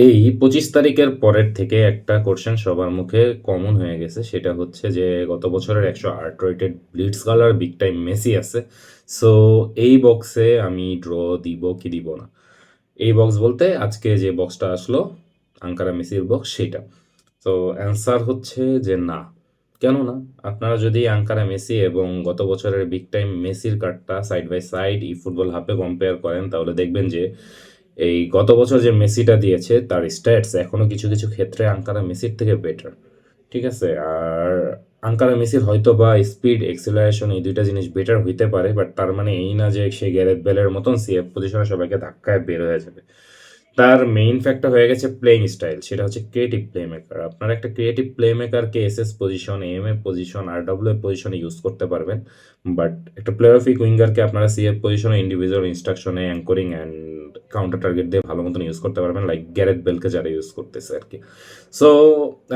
এই পঁচিশ তারিখের পরের থেকে একটা কোশ্চেন সবার মুখে কমন হয়ে গেছে। সেটা হচ্ছে যে, গত বছরের একশো আট রেটেড ব্লিডস কালার বিগ টাইম মেসি আছে। সো এই বক্সে আমি ড্র দিব কি দিব না। এই বক্স বলতে আজকে যে বক্সটা আসলো, আঙ্কারা মেসির বক্স সেটা। তো অ্যান্সার হচ্ছে যে না। কেন না? আপনারা যদি আঙ্কারা মেসি এবং গত বছরের বিগ টাইম মেসির কার্ডটা side by side e football হাফে কম্পেয়ার করেন, তাহলে দেখবেন যে এই গত বছর যে মেসিটা দিয়েছে, তার স্ট্যাটস এখনও কিছু কিছু ক্ষেত্রে আঙ্কারা মেসির থেকে বেটার ঠিক আছে? আর আঙ্কারা মেসির হয়তো বা স্পিড এক্সেলারেশন এই দুইটা জিনিস বেটার হইতে পারে বাট তার মানে এই না যে সে গ্যারেথ বেলের মতন সিএফ পজিশনে সবাইকে ধাক্কায় বের হয়ে যাবে। তার মেইন ফ্যাক্টর হয়ে গেছে প্লেইং স্টাইল সেটা হচ্ছে ক্রিয়েটিভ প্লে মেকার আপনারা একটা creative play মেকারকে S S position M A position R W A পজিশনে ইউজ করতে পারবেন। বাট একটা প্লেয়ার প্লেয়ারফিক উইঙ্গারকে আপনারা সিএফ পজিশনে ইন্ডিভিজুয়াল ইনস্ট্রাকশনে অ্যাঙ্করিং অ্যান্ড কাউন্টার টার্গেট দিয়ে ভালো মতন ইউজ করতে পারবেন লাইক গ্যারেথ বেলকে যারা ইউজ করতেছে আর কি। সো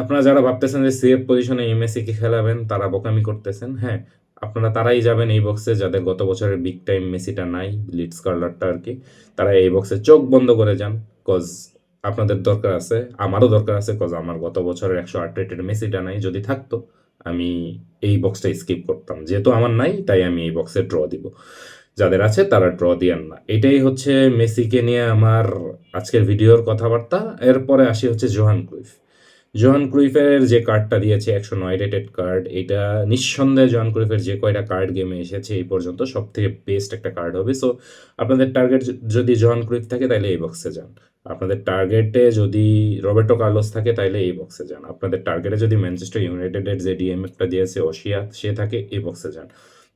আপনারা যারা ভাবতেছেন যে সিএফ পজিশনে এমএসি কে খেলাবেন, তারা বোকামি করতেছেন। হ্যাঁ আপনারা তারাই যাবেন এই বক্সে যাদের গত বছরের বিগ টাইম মেসিটা নাই লিডস কার্লারটা আর কি। তারা এই বক্সে চোখ বন্ধ করে যান কজ আপনাদের দরকার আছে, আমারও দরকার আছে কজ আমার গত বছরের একশো আট রেটেড মেসিটা নাই, যদি থাকতো, আমি এই বক্সটা স্কিপ করতাম। যেহেতু আমার নাই, তাই আমি এই বক্সে ড্র দিব। যাদের আছে, তারা ড্র দিয়েন না। এটাই হচ্ছে মেসিকে নিয়ে আমার আজকের ভিডিওর কথাবার্তা। এরপরে আসি হচ্ছে জোহান ক্রুইফ। জোহান ক্রুইফের যে কার্ডটা দিয়েছে একশো নয় রেটেড কার্ড এটা নিঃসন্দেহে জোহান ক্রুইফের যে কয়টা কার্ড গেমে এসেছে, এই পর্যন্ত সব থেকে বেস্ট একটা কার্ড হবে। সো আপনাদের টার্গেট যদি জোহান ক্রুইফ থাকে তাহলে এই বক্সে যান। আপনাদের টার্গেটে যদি রবের্টো কার্লোস থাকে তাহলে এই বক্সে যান। আপনাদের টার্গেটে যদি ম্যানচেস্টার ইউনাইটেডের যে ডিএমএফটা দিয়েছে ওশিয়া সে থাকে, এই বক্সে যান।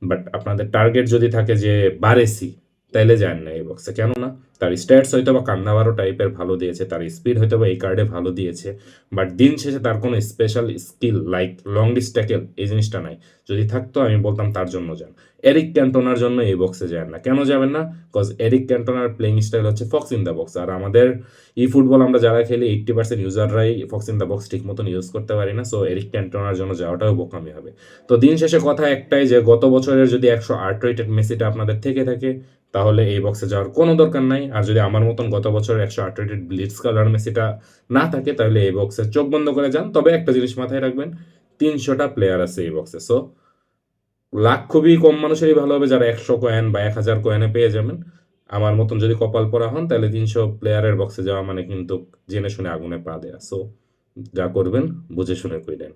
বাট আপনাদের টার্গেট যদি থাকে যে বারেসি তাইলে যান না এই বক্সে কেননা তার স্ট্যাটস হয়তো বা কান্নাবারো টাইপের ভালো দিয়েছে, তার স্পিড হয়তো বা এই কার্ডে ভালো দিয়েছে বাট দিন শেষে তার কোনো স্পেশাল স্কিল লাইক লং ডিস্ট্যাকেল এই জিনিসটা নাই। যদি থাকতো, আমি বলতাম তার জন্য যান। এরিক ক্যান্টোনার জন্য এই বক্সে যান না। কেন যাবেন না? Cause Eric Cantona playing style হচ্ছে ফক্স ইন দ্য বক্স আর আমাদের ই ফুটবল আমরা যারা খেলি এইট্টি পার্সেন্ট ইউজাররাই ফক্স ইন দ্য বক্স ঠিক মতন ইউজ করতে পারি না সো এরিক ক্যান্টোনার জন্য যাওয়াটাও বোকামি হবে। তো দিন শেষে কথা একটাই যে, গত বছরের যদি একশো আট রেটেড মেসিটা আপনাদের থেকে থাকে, তাহলে এই বক্সে যাওয়ার কোনো দরকার নাই। আর যদি আমার মতন গত বছর একশো আট রেটেড ব্লিডস কালার মেসিটা না থাকে, তাহলে এই বক্সে চোখ বন্ধ করে যান। তবে একটা জিনিস মাথায় রাখবেন, তিনশোটা প্লেয়ার আছে এই বক্সে সো লাখ খুবই কম মানুষেরই ভালো হবে যারা একশো কয়েন বা এক হাজার কয়েনে পেয়ে যাবেন। আমার মতন যদি কপাল পরা হন, তাহলে তিনশো প্লেয়ারের বক্সে যাওয়া মানে কিন্তু জেনে শুনে আগুনে পা দেয়া। সো যা করবেন, বুঝে শুনে কইলেন